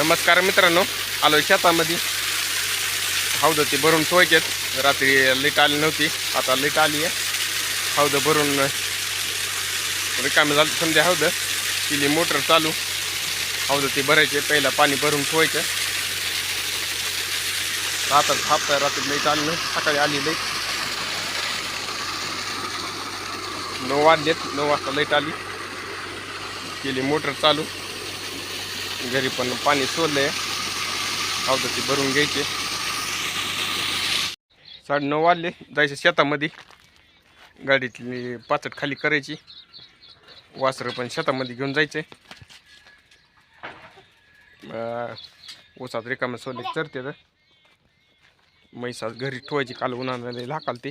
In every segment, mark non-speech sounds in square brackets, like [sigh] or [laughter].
नमस्कार मित्रांनो आलो शेतामध्ये. हौद ती भरून ठेवायचेत रात्री लिट आली नव्हती आता लिट आली आहे. हौद भरून रिकामी झाली संध्या हौद. केली मोटर चालू. हौद ती भरायचे पहिला पाणी भरून ठेवायचं रात्र थापता रात्री लईट आली नाही. सकाळी आली लईट नऊ वाजलेत नऊ वाजता लाइट आली केली मोटर चालू. घरी पण पाणी सोडलंय. ती भरून घ्यायचे. साडे नऊ वाजले जायचे शेतामध्ये. गाडीतली पाचट खाली करायची. वासरं पण शेतामध्ये घेऊन जायचे. ओसात रिकामे सोडले चरते तर. म्हैसात घरी ठेवायची काल उन्हाळ्याला लाकाल ते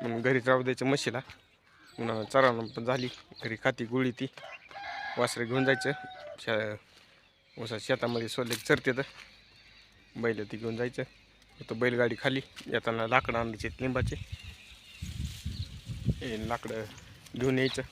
म्हणून घरी राहू द्यायचं म्हशीला. उन्हाळा चरावणं पण झाली घरी खाती गुळी ती. वासरे घेऊन जायचं. शा उसा शेतामध्ये सोडले की चरते तर बैल ती घेऊन जायचं. तो बैलगाडी खाली येताना लाकडं आणायचे लिंबाचे. हे लाकडं घेऊन यायचं.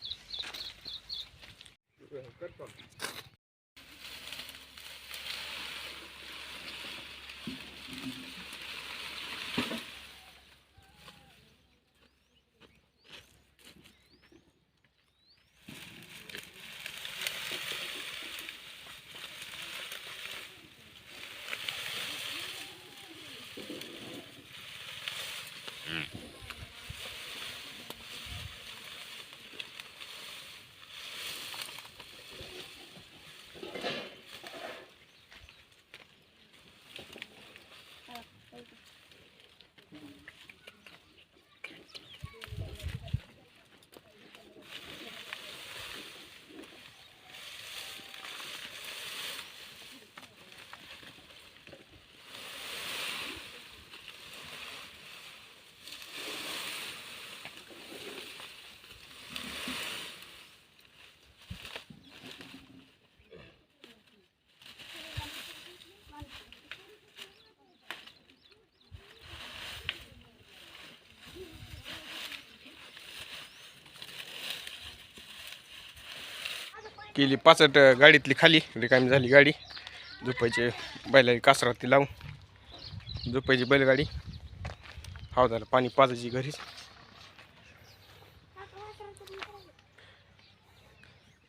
केली पाचट गाडीतली खाली रिकामी झाली गाडी. झोपायचे बैलाची कासराती लावून झोपायची बैलगाडी. हाव झालं पाणी पाजायची घरीच.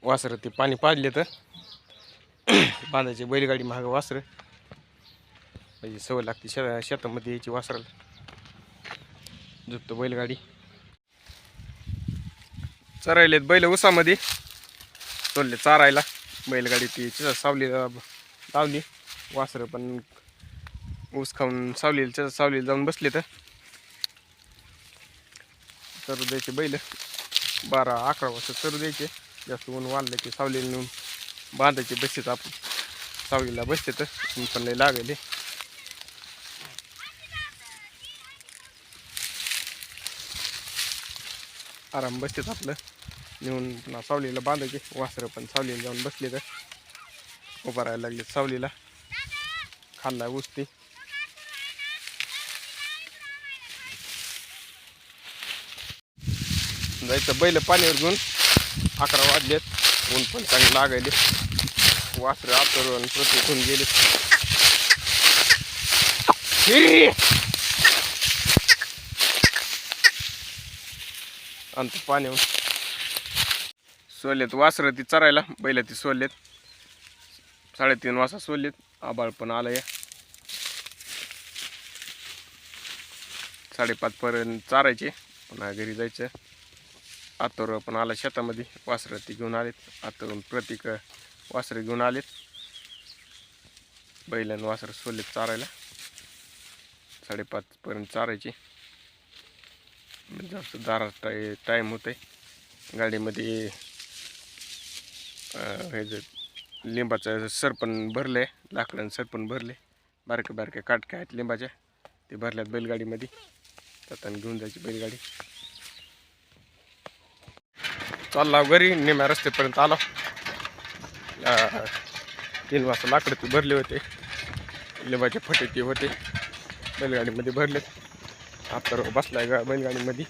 वासरं ते पाणी पाजले तर [coughs] बांधायचे बैलगाडी महाग वासरं. म्हणजे सवय लागते शेता शेतामध्ये यायची वासराला. झोपतो बैलगाडी. चरायलेत बैल उसामध्ये. सोडले चारायला. बैलगाडी ती सावलीला लावली. वासरं पण ऊस खाऊन सावलीला त्याच्या सावलीला जाऊन बसले तर. चरू द्यायचे बैल. बारा अकरा वाजता चरू द्यायचे. जास्त ऊन वाढलं की सावलीला नेऊन बांधायचे बसतेत आपण. सावलीला बसते तर ऊन पण लय लागले. आराम बसतेत आपलं. नेऊन पुन्हा सावलीला बांधायचे. वासरं पण सावलीला जाऊन बसले तर. उभा राहायला लागले सावलीला. खाल्ला उचती. जायचं बैल पाण्यावर घेऊन. अकरा वाजलेत. ऊन पण चांगले लागायले. वासरं आतरून प्रत्येक होऊन गेले. आणि पाण्यावर. सोडलेत वासरं ती चरायला बैला ती सोडलेत साडेतीन वाजता सोलेत आबाळ पण आलं या. साडेपाच पर्यंत चारायचे. पुन्हा घरी जायचं. आतोर पण आला शेतामध्ये. वासरं ती घेऊन आलेत. आतरून प्रतीक वासरं घेऊन आलेत. बैलानं वासरं सोलेत चारायला. साडेपाच पर्यंत चारायचे. म्हणजे जास्त दारात टाय टाईम होते गाडीमध्ये हे लिंबाचं सरपण भरले लाकडानं सरपण भरले. बारके बारके काटक्या आहेत लिंबाच्या ते भरल्यात बैलगाडीमध्ये. त्यातून घेऊन जायची बैलगाडी. चालला घरी निम्या रस्त्यापर्यंत आलो. तीन वाजता लाकडं ते भरले होते. लिंबाचे फटे ते होते. बैलगाडीमध्ये भरलेत. आता बसलाय गा बैलगाडीमध्ये.